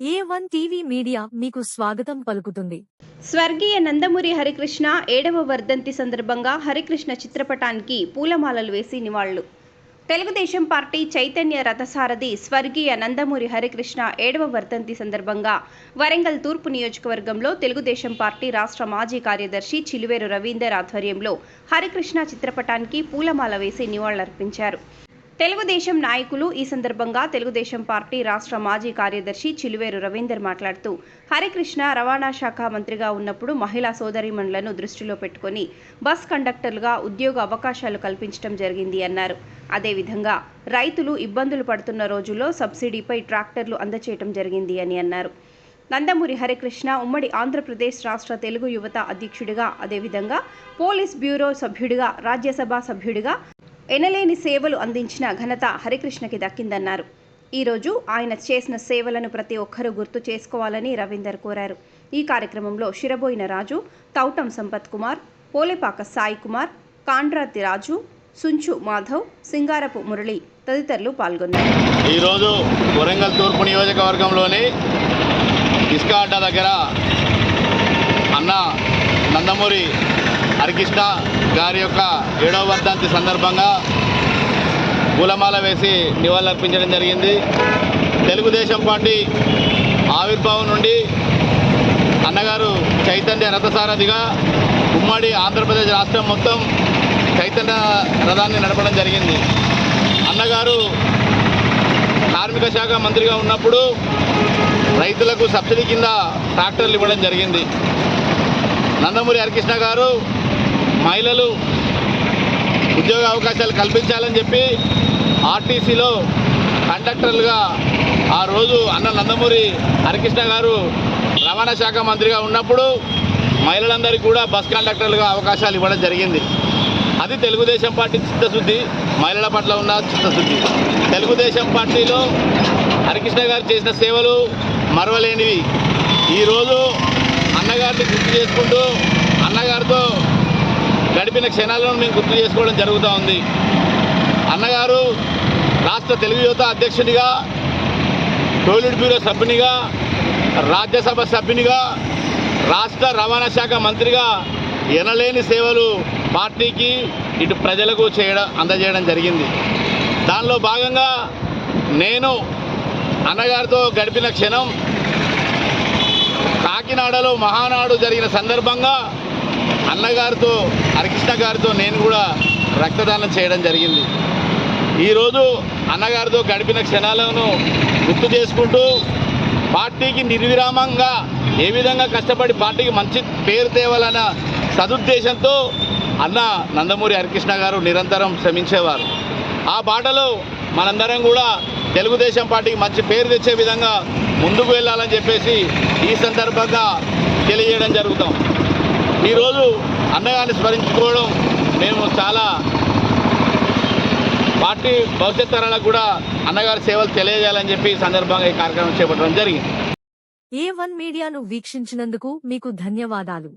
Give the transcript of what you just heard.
ఏ one TV media మీకు స్వాగతం పలుకుతుంది. స్వర్గీయ నందమూరి హరికృష్ణ ఏడవ వర్ధంతి సందర్భంగా హరికృష్ణ చిత్రపటానికి పూలమాలలు వేసి నివాళులు. తెలుగుదేశం పార్టీ చైతన్య రథసారథి స్వర్గీయ నందమూరి హరికృష్ణ ఏడవ వర్ధంతి సందర్భంగా వరంగల్ తూర్పు నియోజకవర్గంలో తెలుగుదేశం పార్టీ రాష్ట్ర మాజీ కార్యదర్శి చిలువేరు రవీందర్ ఆధ్వర్యంలో హరికృష్ణ చిత్రపటానికి పూలమాల వేసి నివాళులర్పించారు. తెలుగుదేశం నాయకులు ఈ సందర్భంగా తెలుగుదేశం పార్టీ రాష్ట్ర మాజీ కార్యదర్శి చిలువేరు రవీందర్ మాట్లాడుతూ హరికృష్ణ రవాణా శాఖ మంత్రిగా ఉన్నప్పుడు మహిళా సోదరీమణులను దృష్టిలో పెట్టుకొని బస్ కండక్టర్లుగా ఉద్యోగ అవకాశాలు కల్పించడం జరిగింది అన్నారు. అదేవిధంగా రైతులు ఇబ్బందులు పడుతున్న రోజుల్లో సబ్సిడీపై ట్రాక్టర్లు అందచేయటం జరిగింది అని అన్నారు. నందమూరి హరికృష్ణ ఉమ్మడి ఆంధ్రప్రదేశ్ రాష్ట్ర తెలుగు యువత అధ్యక్షుడిగా అదేవిధంగా పోలీస్ బ్యూరో సభ్యుడిగా రాజ్యసభ సభ్యుడిగా ఎనలేని సేవలు అందించిన ఘనత హరికృష్ణకి దక్కిందన్నారు. ఈరోజు ఆయన చేసిన సేవలను ప్రతి ఒక్కరూ గుర్తు చేసుకోవాలని రవీందర్ కోరారు. ఈ కార్యక్రమంలో శిరబోయిన రాజు తౌటం సంపత్ కుమార్ పోలేపాక సాయి కుమార్ కాండ్రాతి రాజు సుంచు మాధవ్ సింగారపు మురళి తదితరులు పాల్గొన్నారు. ఈరోజు వరంగల్ తూర్పు నియోజకవర్గంలోని ఇసుక దగ్గర అన్న నందమూరి హరికృష్ణ గారి యొక్క ఏడవ వర్ధంతి సందర్భంగా పూలమాల వేసి నివాళులర్పించడం జరిగింది. తెలుగుదేశం పార్టీ ఆవిర్భావం నుండి అన్నగారు చైతన్య రథసారథిగా ఉమ్మడి ఆంధ్రప్రదేశ్ రాష్ట్రం మొత్తం చైతన్య రథాన్ని నడపడం జరిగింది. అన్నగారు కార్మిక శాఖ మంత్రిగా ఉన్నప్పుడు రైతులకు సబ్సిడీ కింద ట్రాక్టర్లు ఇవ్వడం జరిగింది. నందమూరి హరికృష్ణ గారు మహిళలు ఉద్యోగ అవకాశాలు కల్పించాలని చెప్పి ఆర్టీసీలో కండక్టర్లుగా ఆ రోజు అన్న నందమూరి హరికృష్ణ గారు రవాణా శాఖ మంత్రిగా ఉన్నప్పుడు మహిళలందరికీ కూడా బస్ కండక్టర్లుగా అవకాశాలు ఇవ్వడం జరిగింది. అది తెలుగుదేశం పార్టీ చిత్తశుద్ధి మహిళల పట్ల ఉన్న చిత్తశుద్ధి. తెలుగుదేశం పార్టీలో హరికృష్ణ గారు చేసిన సేవలు మరవలేనివి. ఈరోజు అన్నగారిని గుర్తు చేసుకుంటూ అన్నగారితో గడిపిన క్షణాలను మేము గుర్తు చేసుకోవడం జరుగుతూ ఉంది. అన్నగారు రాష్ట్ర తెలుగు యువత అధ్యక్షునిగా టోయిలెట్ బ్యూరో సభ్యునిగా రాజ్యసభ సభ్యునిగా రాష్ట్ర రవాణా శాఖ మంత్రిగా ఎనలేని సేవలు పార్టీకి ఇటు ప్రజలకు చేయడం అందజేయడం జరిగింది. దానిలో భాగంగా నేను అన్నగారితో గడిపిన క్షణం కాకినాడలో మహానాడు జరిగిన సందర్భంగా అన్నగారితో హరికృష్ణ గారితో నేను కూడా రక్తదానం చేయడం జరిగింది. ఈరోజు అన్నగారితో గడిపిన క్షణాలను గుర్తు చేసుకుంటూ పార్టీకి నిర్విరామంగా ఏ విధంగా కష్టపడి పార్టీకి మంచి పేరు తేవాలన్న సదుద్దేశంతో అన్న నందమూరి హరికృష్ణ గారు నిరంతరం శ్రమించేవారు. ఆ బాటలో మనందరం కూడా తెలుగుదేశం పార్టీకి మంచి పేరు తెచ్చే విధంగా ముందుకు వెళ్ళాలని చెప్పేసి ఈ సందర్భంగా తెలియజేయడం జరుగుతాం. ఈరోజు అన్నగారిని స్మరించుకోవడం మేము చాలా పార్టీ భవిష్యత్ తరాలకు కూడా అన్నగారి సేవలు తెలియజేయాలని చెప్పి సందర్భంగా ఈ కార్యక్రమం చేపట్టడం జరిగింది. ఏ వన్ మీడియాను వీక్షించినందుకు మీకు ధన్యవాదాలు.